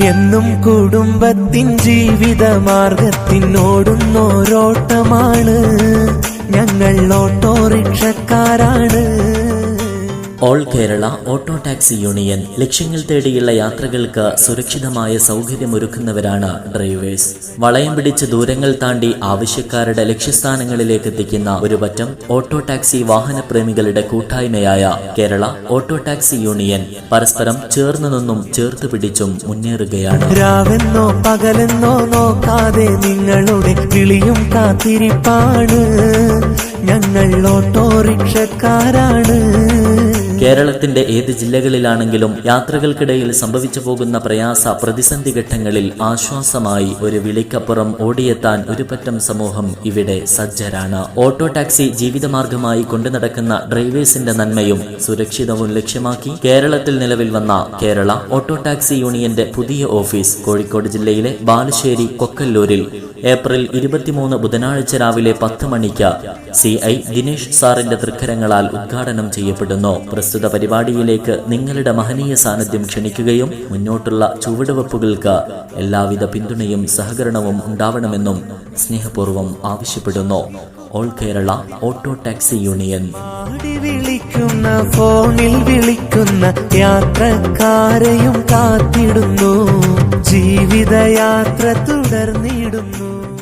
എന്നും കുടുംബത്തിൻ ജീവിത മാർഗത്തിനോടുന്നോരോട്ടമാണ് ഞങ്ങൾ ഓട്ടോറിക്ഷക്കാരാണ്. All Kerala auto taxi union ലക്ഷ്യങ്ങൾ തേടിയുള്ള യാത്രകൾക്ക് സുരക്ഷിതമായ സൗകര്യമൊരുക്കുന്നവരാണ് ഡ്രൈവേഴ്സ്. വളയം പിടിച്ച് ദൂരങ്ങൾ താണ്ടി ആവശ്യക്കാരുടെ ലക്ഷ്യസ്ഥാനങ്ങളിലേക്ക് എത്തിക്കുന്ന ഒരു പറ്റം ഓട്ടോ ടാക്സി വാഹനപ്രേമികളുടെ കൂട്ടായ്മയായ കേരള ഓട്ടോ ടാക്സി യൂണിയൻ പരസ്പരം ചേർന്നു നിന്നും ചേർത്ത് പിടിച്ചും മുന്നേറുകയാണ്. രാവെന്നോ പകലെന്നോ നോക്കാതെ നിങ്ങളുടെ വിളിയും കാത്തിരിപ്പാണ്. ഞങ്ങൾ ഓട്ടോറിക്ഷക്കാരാണ്. കേരളത്തിന്റെ ഏത് ജില്ലകളിലാണെങ്കിലും യാത്രകൾക്കിടയിൽ സംഭവിച്ചു പോകുന്ന പ്രയാസ പ്രതിസന്ധി ഘട്ടങ്ങളിൽ ആശ്വാസമായി ഒരു വിളിക്കപ്പുറം ഓടിയെത്താൻ ഒരുപറ്റം സമൂഹം ഇവിടെ സജ്ജരാണ്. ഓട്ടോ ടാക്സി ജീവിതമാർഗമായി കൊണ്ടു നടക്കുന്ന ഡ്രൈവേഴ്സിന്റെ നന്മയും സുരക്ഷിതവും ലക്ഷ്യമാക്കി കേരളത്തിൽ നിലവിൽ വന്ന കേരള ഓട്ടോ ടാക്സി യൂണിയന്റെ പുതിയ ഓഫീസ് കോഴിക്കോട് ജില്ലയിലെ ബാലുശ്ശേരി കൊക്കല്ലൂരിൽ ഏപ്രിൽ ഇരുപത്തിമൂന്ന് ബുധനാഴ്ച രാവിലെ പത്ത് മണിക്ക് സി ഐ ദിനേഷ് സാറിന്റെ തൃക്കരങ്ങളാൽ ഉദ്ഘാടനം ചെയ്യപ്പെടുന്നു. പ്രസ്തുത പരിപാടിയിലേക്ക് നിങ്ങളുടെ മഹനീയ സാന്നിധ്യം ക്ഷണിക്കുകയും മുന്നോട്ടുള്ള ചുവടുവെപ്പുകൾക്ക് എല്ലാവിധ പിന്തുണയും സഹകരണവും ഉണ്ടാവണമെന്നും സ്നേഹപൂർവം ആവശ്യപ്പെടുന്നു. All Kerala auto taxi union. ഫോണിൽ വിളിക്കുന്ന യാത്രക്കാരെയും കാത്തിടുന്നു. ജീവിതയാത്ര തുടർന്നിടുന്നു.